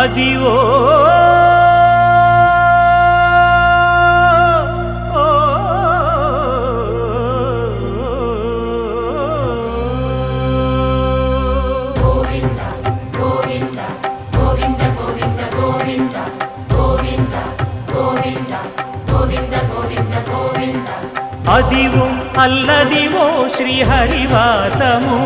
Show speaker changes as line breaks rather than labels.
Adivo. Adivo Alladivo శ్రీహరివాసము.